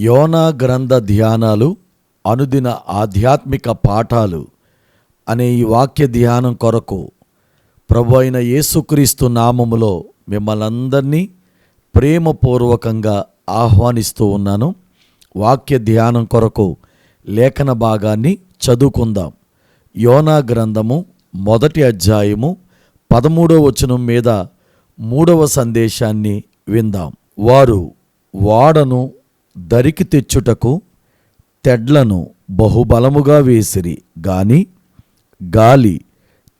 యోనా గ్రంథ ధ్యానాలు అనుదిన ఆధ్యాత్మిక పాఠాలు అనే ఈ వాక్య ధ్యానం కొరకు ప్రభు అయిన యేసుక్రీస్తు నామములో మిమ్మల్ని అందరినీ ప్రేమపూర్వకంగా ఆహ్వానిస్తూ ఉన్నాను. వాక్య ధ్యానం కొరకు లేఖన భాగాన్ని చదువుకుందాం. యోనా గ్రంథము మొదటి అధ్యాయము పదమూడవ వచనం మీద మూడవ సందేశాన్ని విందాం. వారు వాడను దరికి తెచ్చుటకు తెడ్లను బహుబలముగా వేసిరి. గాని గాలి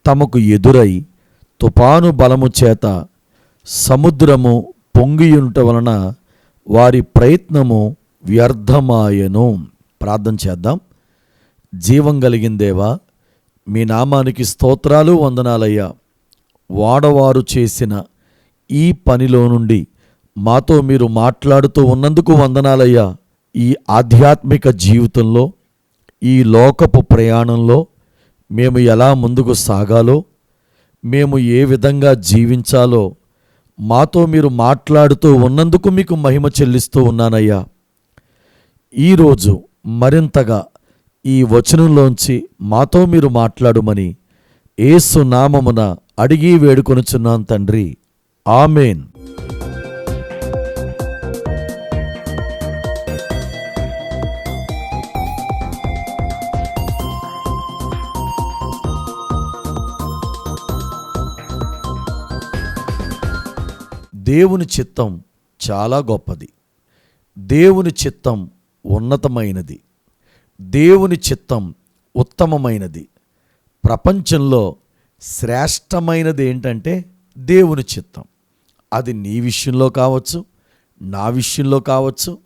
తమకు ఎదురై తుపాను బలము చేత సముద్రము పొంగియుంట వలన వారి ప్రయత్నము వ్యర్థమాయను. ప్రార్థన చేద్దాం. జీవం కలిగిందేవా మీ నామానికి స్తోత్రాలు వందనాలయ్యా. వాడవారు చేసిన ఈ పనిలో నుండి మాతో మీరు మాట్లాడుతూ ఉన్నందుకు వందనాలయ్యా. ఈ ఆధ్యాత్మిక జీవితంలో ఈ లోకపు ప్రయాణంలో మేము ఎలా ముందుకు సాగాలో మేము ఏ విధంగా జీవించాలో మాతో మీరు మాట్లాడుతూ ఉన్నందుకు మీకు మహిమ చెల్లిస్తూ ఉన్నానయ్యా. ఈరోజు మరింతగా ఈ వచనంలోంచి మాతో మీరు మాట్లాడుమని ఏసు నామమున అడిగి వేడుకొనుచున్నాను తండ్రి. ఆమెన్. దేవుని చిత్తం చాలా గొప్పది. దేవుని చిత్తం ఉన్నతమైనది. దేవుని చిత్తం ఉత్తమమైనది. ప్రపంచంలో శ్రేష్టమైనది ఏంటంటే దేవుని చిత్తం. అది నీ విషయంలో కావచ్చు నా విషయంలో కావచ్చు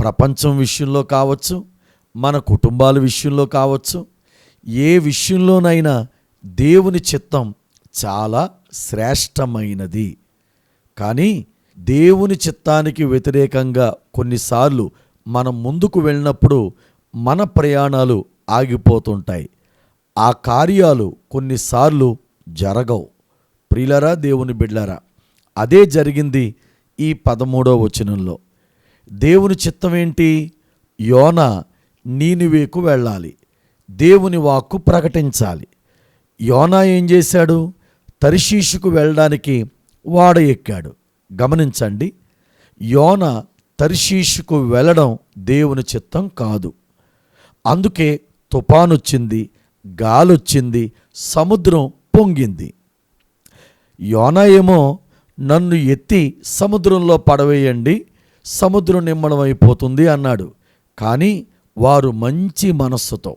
ప్రపంచం విషయంలో కావచ్చు మన కుటుంబాల విషయంలో కావచ్చు ఏ విషయంలోనైనా దేవుని చిత్తం చాలా శ్రేష్టమైనది. కానీ దేవుని చిత్తానికి వ్యతిరేకంగా కొన్నిసార్లు మనం ముందుకు వెళ్ళినప్పుడు మన ప్రయాణాలు ఆగిపోతుంటాయి. ఆ కార్యాలు కొన్నిసార్లు జరగవు. ప్రిలరా దేవుని బిడ్లరా అదే జరిగింది ఈ పదమూడో వచనంలో. దేవుని చిత్తం ఏంటి? యోన నీనివేకు వెళ్ళాలి. దేవుని వాక్కు ప్రకటించాలి. యోనా ఏం చేశాడు? తరిశీషుకు వెళ్ళడానికి వాడ ఎక్కాడు. గమనించండి యోన తర్షీషుకు వెళ్ళడం దేవుని చిత్తం కాదు. అందుకే తుపానొచ్చింది గాలొచ్చింది సముద్రం పొంగింది. యోన ఏమో నన్ను ఎత్తి సముద్రంలో పడవేయండి సముద్రం నిమ్మడమైపోతుంది అన్నాడు. కానీ వారు మంచి మనస్సుతో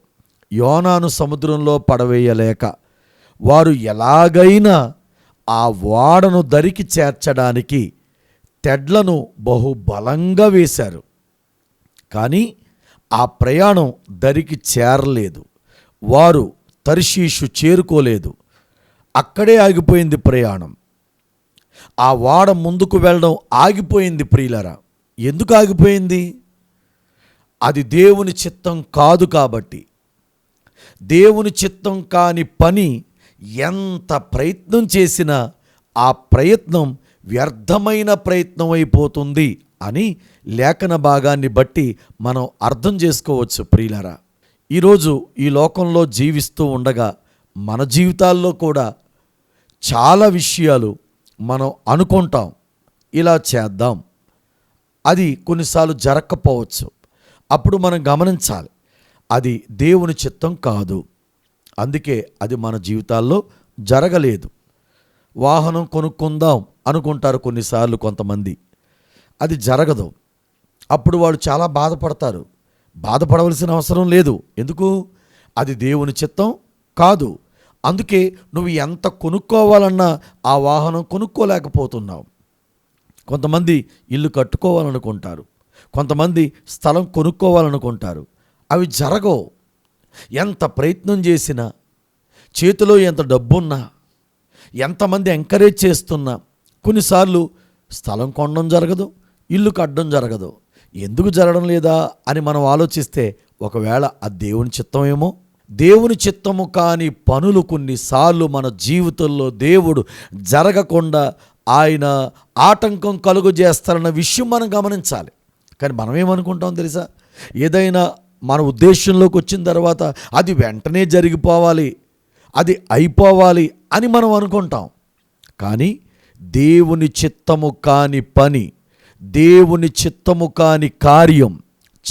యోనాను సముద్రంలో పడవేయలేక వారు ఎలాగైనా ఆ ఓడను దరికి చేర్చడానికి తెడ్లను బహుబలంగా వేశారు. కానీ ఆ ప్రయాణం దరికి చేరలేదు. వారు తర్షీషు చేరుకోలేదు. అక్కడే ఆగిపోయింది ప్రయాణం. ఆ వాడ ముందుకు వెళ్ళడం ఆగిపోయింది ప్రియులరా. ఎందుకు ఆగిపోయింది? అది దేవుని చిత్తం కాదు కాబట్టి. దేవుని చిత్తం కాని పని ఎంత ప్రయత్నం చేసినా ఆ ప్రయత్నం వ్యర్థమైన ప్రయత్నం అయిపోతుంది అని లేఖన భాగాన్ని బట్టి మనం అర్థం చేసుకోవచ్చు ప్రియులరా. ఈరోజు ఈ లోకంలో జీవిస్తూ ఉండగా మన జీవితాల్లో కూడా చాలా విషయాలు మనం అనుకుంటాం. ఇలా చేద్దాం. అది కొన్నిసార్లు జరగకపోవచ్చు అప్పుడు మనం గమనించాలి. అది దేవుని చిత్తం కాదు. అందుకే అది మన జీవితాల్లో జరగలేదు. వాహనం కొనుక్కుందాం అనుకుంటారు కొన్నిసార్లు కొంతమంది. అది జరగదు. అప్పుడు వాళ్ళు చాలా బాధపడతారు. బాధపడవలసిన అవసరం లేదు. ఎందుకు? అది దేవుని చిత్తం కాదు. అందుకే నువ్వు ఎంత కొనుక్కోవాలన్నా ఆ వాహనం కొనుక్కోలేకపోతున్నావు. కొంతమంది ఇల్లు కట్టుకోవాలనుకుంటారు. కొంతమంది స్థలం కొనుక్కోవాలనుకుంటారు. అవి జరగవు. ఎంత ప్రయత్నం చేసినా చేతిలో ఎంత డబ్బున్నా ఎంతమంది ఎంకరేజ్ చేస్తున్నా కొన్నిసార్లు స్థలం కొనడం జరగదు ఇల్లు కట్టడం జరగదు. ఎందుకు జరగడం లేదా అని మనం ఆలోచిస్తే ఒకవేళ ఆ దేవుని చిత్తమేమో? దేవుని చిత్తము కాని పనులు కొన్నిసార్లు మన జీవితంలో దేవుడు జరగకుండా ఆయన ఆటంకం కలుగు చేస్తారన్న విషయం మనం గమనించాలి. కానీ మనం ఏమనుకుంటాం తెలుసా? ఏదైనా మన ఉద్దేశంలోకి వచ్చిన తర్వాత అది వెంటనే జరిగిపోవాలి అది అయిపోవాలి అని మనం అనుకుంటాం. కానీ దేవుని చిత్తము కాని పని దేవుని చిత్తము కాని కార్యం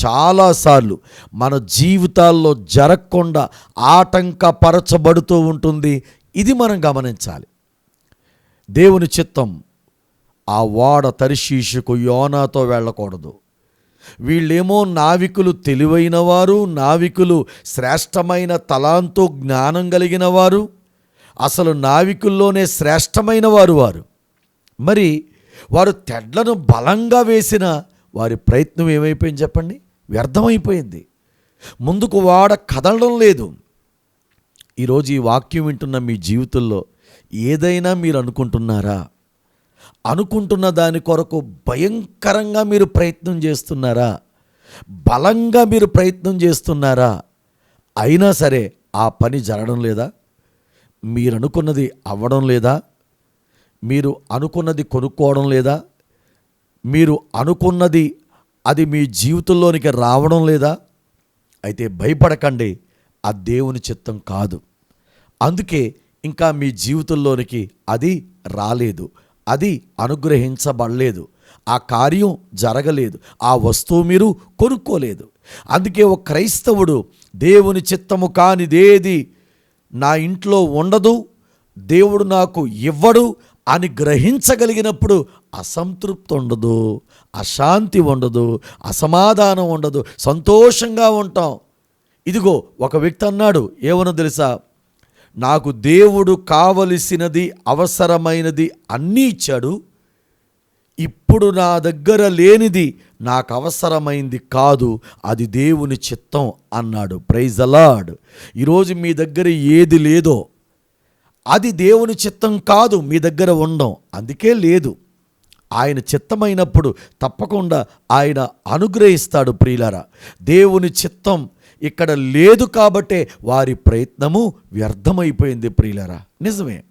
చాలాసార్లు మన జీవితాల్లో జరగకుండా ఆటంకపరచబడుతూ ఉంటుంది. ఇది మనం గమనించాలి. దేవుని చిత్తం ఆ వాడ తరిశీషుకు యోనాతో వెళ్ళకూడదు. వీళ్ళేమో నావికులు తెలివైన వారు నావికులు శ్రేష్టమైన తలాంతో జ్ఞానం కలిగిన వారు అసలు నావికుల్లోనే శ్రేష్టమైన వారు వారు. మరి వారు తెడ్లను బలంగా వేసిన వారి ప్రయత్నం ఏమైపోయింది చెప్పండి? వ్యర్థమైపోయింది. ముందుకు వాడ కదలడం లేదు. ఈరోజు ఈ వాక్యం వింటున్న మీ జీవితంలో ఏదైనా మీరు అనుకుంటున్నారా? అనుకుంటున్న దాని కొరకు భయంకరంగా మీరు ప్రయత్నం చేస్తున్నారా? బలంగా మీరు ప్రయత్నం చేస్తున్నారా? అయినా సరే ఆ పని జరగడం లేదా? మీరు అనుకున్నది అవ్వడం లేదా? మీరు అనుకున్నది కొనుక్కోవడం లేదా? మీరు అనుకున్నది అది మీ జీవితంలోనికి రావడం లేదా? అయితే భయపడకండి ఆ దేవుని చిత్తం కాదు. అందుకే ఇంకా మీ జీవితంలోనికి అది రాలేదు. అది అనుగ్రహించబడలేదు. ఆ కార్యం జరగలేదు. ఆ వస్తువు మీరు కొనుక్కోలేదు. అందుకే ఒక క్రైస్తవుడు దేవుని చిత్తము కానిదేది నా ఇంట్లో ఉండదు దేవుడు నాకు ఇవ్వడు అని గ్రహించగలిగినప్పుడు అసంతృప్తి ఉండదు అశాంతి ఉండదు అసమాధానం ఉండదు సంతోషంగా ఉంటాం. ఇదిగో ఒక వ్యక్తి అన్నాడు ఏమనో తెలుసా? నాకు దేవుడు కావలసినది అవసరమైనది అన్నీ ఇచ్చాడు. ఇప్పుడు నా దగ్గర లేనిది నాకు అవసరమైంది కాదు అది దేవుని చిత్తం అన్నాడు. ప్రైజ్ అలాడ్ ఈరోజు మీ దగ్గర ఏది లేదో అది దేవుని చిత్తం కాదు మీ దగ్గర ఉండం. అందుకే లేదు. ఆయన చిత్తమైనప్పుడు తప్పకుండా ఆయన అనుగ్రహిస్తాడు ప్రియులారా. దేవుని చిత్తం ఇక్కడ లేదు కాబట్టే వారి ప్రయత్నము వ్యర్థమైపోయింది ప్రియులరా. నిజమే.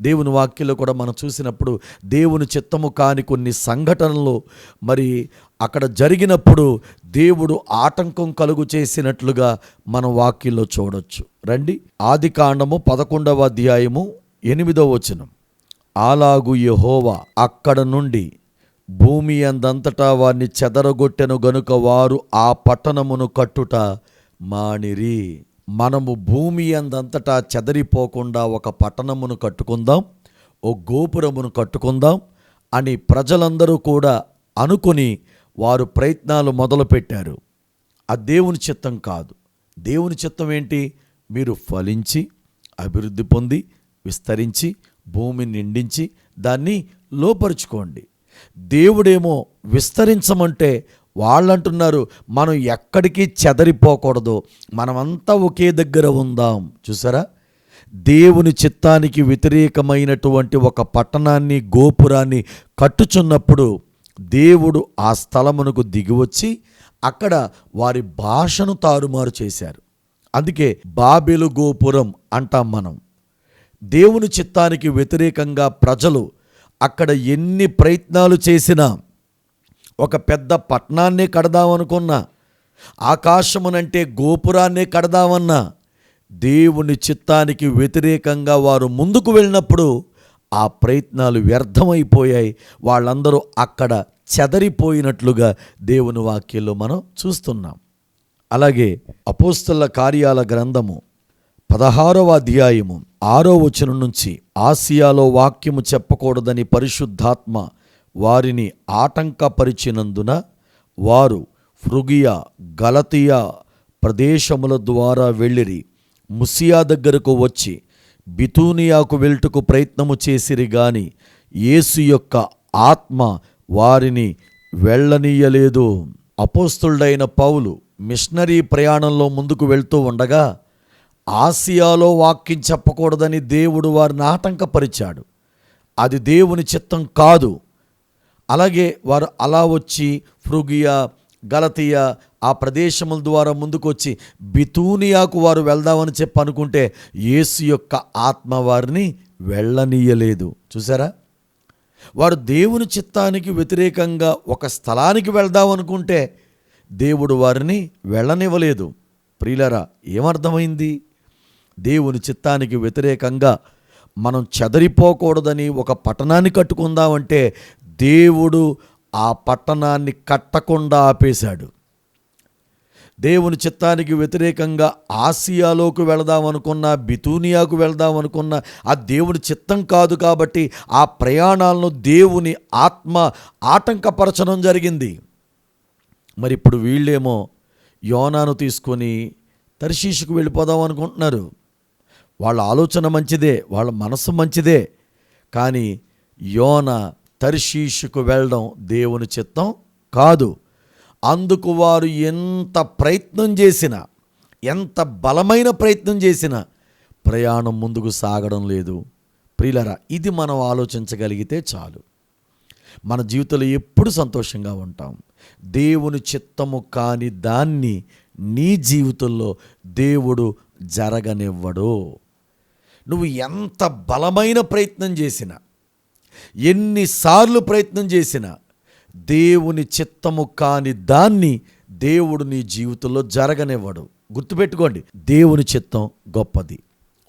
దేవుని వాక్యంలో కూడా మనం చూసినప్పుడు దేవుని చిత్తము కాని కొన్ని సంఘటనలు మరి అక్కడ జరిగినప్పుడు దేవుడు ఆటంకం కలుగు చేసినట్లుగా మన వాక్యంలో చూడొచ్చు. రండి. ఆది కాండము పదకొండవ అధ్యాయము ఎనిమిదవ వచనం. అలాగు యహోవా అక్కడ నుండి భూమి అందంతటా వారిని చెదరగొట్టెను గనుక వారు ఆ పట్టణమును కట్టుట మానిరి. మనము భూమి అందంతటా చెదరిపోకుండా ఒక పట్టణమును కట్టుకుందాం ఓ గోపురమును కట్టుకుందాం అని ప్రజలందరూ కూడా అనుకుని వారు ప్రయత్నాలు మొదలుపెట్టారు. ఆ దేవుని చిత్తం కాదు. దేవుని చిత్తం ఏంటి? మీరు ఫలించి అభివృద్ధి పొంది విస్తరించి భూమిని నిండించి దాన్ని లోపరుచుకోండి. దేవుడేమో విస్తరించమంటే వాళ్ళంటున్నారు మనం ఎక్కడికి చెదరిపోకూడదు మనమంతా ఒకే దగ్గర ఉందాం. చూసారా? దేవుని చిత్తానికి వ్యతిరేకమైనటువంటి ఒక పట్టణాన్ని గోపురాన్ని కట్టుచున్నప్పుడు దేవుడు ఆ స్థలమునకు దిగివచ్చి అక్కడ వారి భాషను తారుమారు చేశారు. అందుకే బాబెలు గోపురం అంటాం మనం. దేవుని చిత్తానికి వ్యతిరేకంగా ప్రజలు అక్కడ ఎన్ని ప్రయత్నాలు చేసినా ఒక పెద్ద పట్టణాన్నే కడదామనుకున్నా ఆకాశమునంటే గోపురాన్నే కడదామన్నా దేవుని చిత్తానికి వ్యతిరేకంగా వారు ముందుకు వెళ్ళినప్పుడు ఆ ప్రయత్నాలు వ్యర్థమైపోయాయి. వాళ్ళందరూ అక్కడ చెదరిపోయినట్లుగా దేవుని వాక్యంలో మనం చూస్తున్నాం. అలాగే అపోస్తుల కార్యాల గ్రంథము పదహారవ అధ్యాయము ఆరో వచనం నుంచి ఆసియాలో వాక్యము చెప్పకూడదని పరిశుద్ధాత్మ వారిని ఆటంకపరిచినందున వారు ఫ్రుగియా గలతియా ప్రదేశముల ద్వారా వెళ్ళిరి. ముసియా దగ్గరకు వచ్చి బితూనియాకు వెళ్టుకు ప్రయత్నము చేసిరి గాని యేసు యొక్క ఆత్మ వారిని వెళ్ళనీయలేదు. అపోస్తుడైన పౌలు మిషనరీ ప్రయాణంలో ముందుకు వెళ్తూ ఉండగా ఆసియాలో వాక్యం చెప్పకూడదని దేవుడు వారిని ఆటంకపరిచాడు. అది దేవుని చిత్తం కాదు. అలాగే వారు అలా వచ్చి ఫ్రుగియా గలతియా ఆ ప్రదేశముల ద్వారా ముందుకు వచ్చి బితూనియాకు వారు వెళ్దామని చెప్పి అనుకుంటే యేసు యొక్క ఆత్మ వారిని వెళ్ళనీయలేదు. చూసారా? వారు దేవుని చిత్తానికి వ్యతిరేకంగా ఒక స్థలానికి వెళ్దాం అనుకుంటే దేవుడు వారిని వెళ్ళనివ్వలేదు. ప్రియులరా ఏమర్థమైంది? దేవుని చిత్తానికి వ్యతిరేకంగా మనం చెదరిపోకూడదని ఒక పట్టణాన్ని కట్టుకుందామంటే దేవుడు ఆ పట్టణాన్ని కట్టకుండా ఆపేశాడు. దేవుని చిత్తానికి వ్యతిరేకంగా ఆసియాలోకి వెళదాం అనుకున్న బితూనియాకు వెళదాం ఆ దేవుని చిత్తం కాదు కాబట్టి ఆ ప్రయాణాలను దేవుని ఆత్మ ఆటంకపరచడం జరిగింది. మరి ఇప్పుడు వీళ్ళేమో యోనాను తీసుకొని తర్శీషుకు వెళ్ళిపోదాం అనుకుంటున్నారు. వాళ్ళ ఆలోచన మంచిదే వాళ్ళ మనసు మంచిదే. కానీ యోన తర్షీషుకు వెళ్ళడం దేవుని చిత్తం కాదు. అందుకు వారు ఎంత ప్రయత్నం చేసినా ఎంత బలమైన ప్రయత్నం చేసినా ప్రయాణం ముందుకు సాగడం లేదు. ప్రియులరా ఇది మనం ఆలోచించగలిగితే చాలు. మన జీవితంలో ఎప్పుడు సంతోషంగా ఉంటాం. దేవుని చిత్తము కాని దాన్ని నీ జీవితంలో దేవుడు జరగనివ్వడు. నువ్వు ఎంత బలమైన ప్రయత్నం చేసినా ఎన్నిసార్లు ప్రయత్నం చేసినా దేవుని చిత్తము కాని దాన్ని దేవుడు నీ జీవితంలో జరగనివ్వడు. గుర్తుపెట్టుకోండి దేవుని చిత్తం గొప్పది.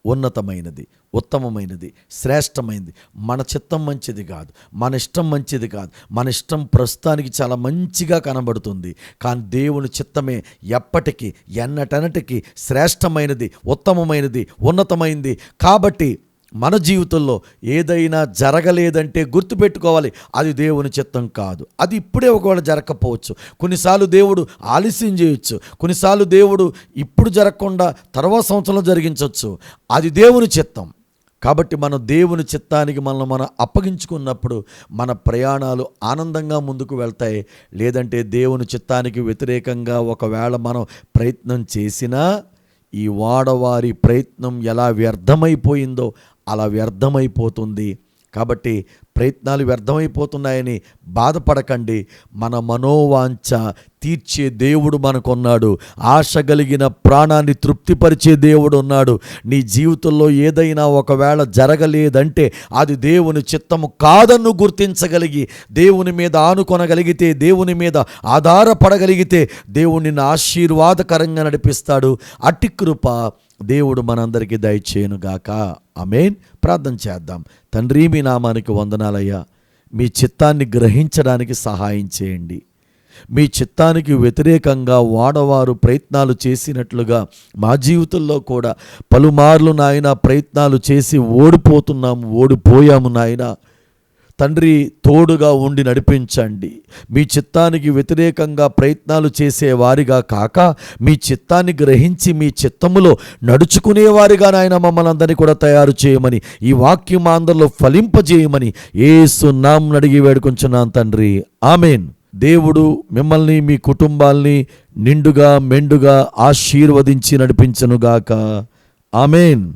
ఉన్నతమైనది ఉత్తమమైనది శ్రేష్టమైనది. మన చిత్తం మంచిది కాదు మన ఇష్టం మంచిది కాదు. మన ఇష్టం ప్రస్తుతానికి చాలా మంచిగా కనబడుతుంది. కానీ దేవుని చిత్తమే ఎప్పటికీ ఎన్నటనటికి శ్రేష్టమైనది ఉత్తమమైనది ఉన్నతమైనది కాబట్టి మన జీవితంలో ఏదైనా జరగలేదంటే గుర్తుపెట్టుకోవాలి. అది దేవుని చిత్తం కాదు. అది ఇప్పుడే ఒకవేళ జరగకపోవచ్చు. కొన్నిసార్లు దేవుడు ఆలస్యం చేయొచ్చు. కొన్నిసార్లు దేవుడు ఇప్పుడు జరగకుండా తర్వాత సంవత్సరంలో జరిగించవచ్చు అది దేవుని చిత్తం. కాబట్టి మనం దేవుని చిత్తానికి మనల్ని మనం అప్పగించుకున్నప్పుడు మన ప్రయాణాలు ఆనందంగా ముందుకు వెళ్తాయి. లేదంటే దేవుని చిత్తానికి వ్యతిరేకంగా ఒకవేళ మనం ప్రయత్నం చేసినా ఈ వాడవారి ప్రయత్నం ఎలా వ్యర్థమైపోయిందో అలా వ్యర్థమైపోతుంది. కాబట్టి ప్రయత్నాలు వ్యర్థమైపోతున్నాయని బాధపడకండి. మన మనోవాంఛ తీర్చే దేవుడు మనకున్నాడు. ఆశ కలిగిన ప్రాణాన్ని తృప్తిపరిచే దేవుడు ఉన్నాడు. నీ జీవితంలో ఏదైనా ఒకవేళ జరగలేదంటే అది దేవుని చిత్తము కాదన్ను గుర్తించగలిగి దేవుని మీద ఆనుకొనగలిగితే దేవుని మీద ఆధారపడగలిగితే దేవుడు నిన్ను ఆశీర్వాదకరంగా నడిపిస్తాడు. అటి కృప దేవుడు మనందరికీ దయచేయునుగాక అమేన్ ప్రార్థన చేద్దాం. తండ్రి మీ నామానికి వందనాలయ్యా. మీ చిత్తాన్ని గ్రహించడానికి సహాయం చేయండి. మీ చిత్తానికి వ్యతిరేకంగా వాడవారు ప్రయత్నాలు చేసినట్లుగా మా జీవితంలో కూడా పలుమార్లు నాయన ప్రయత్నాలు చేసి ఓడిపోతున్నాము ఓడిపోయాము నాయనా. తండ్రి తోడుగా ఉండి నడిపించండి. మీ చిత్తానికి వ్యతిరేకంగా ప్రయత్నాలు చేసే వారిగా కాక మీ చిత్తాన్ని గ్రహించి మీ చిత్తములో నడుచుకునేవారిగా నాయన మమ్మల్ని అందరినీ కూడా తయారు చేయమని ఈ వాక్యం మా అందరిలో ఫలింపజేయమని ఏసు నాం అడిగి వేడుకుంటున్నాను తండ్రి. ఆమెన్. దేవుడు మిమ్మల్ని మీ కుటుంబాల్ని నిండుగా మెండుగా ఆశీర్వదించి నడిపించనుగాక. ఆమెన్.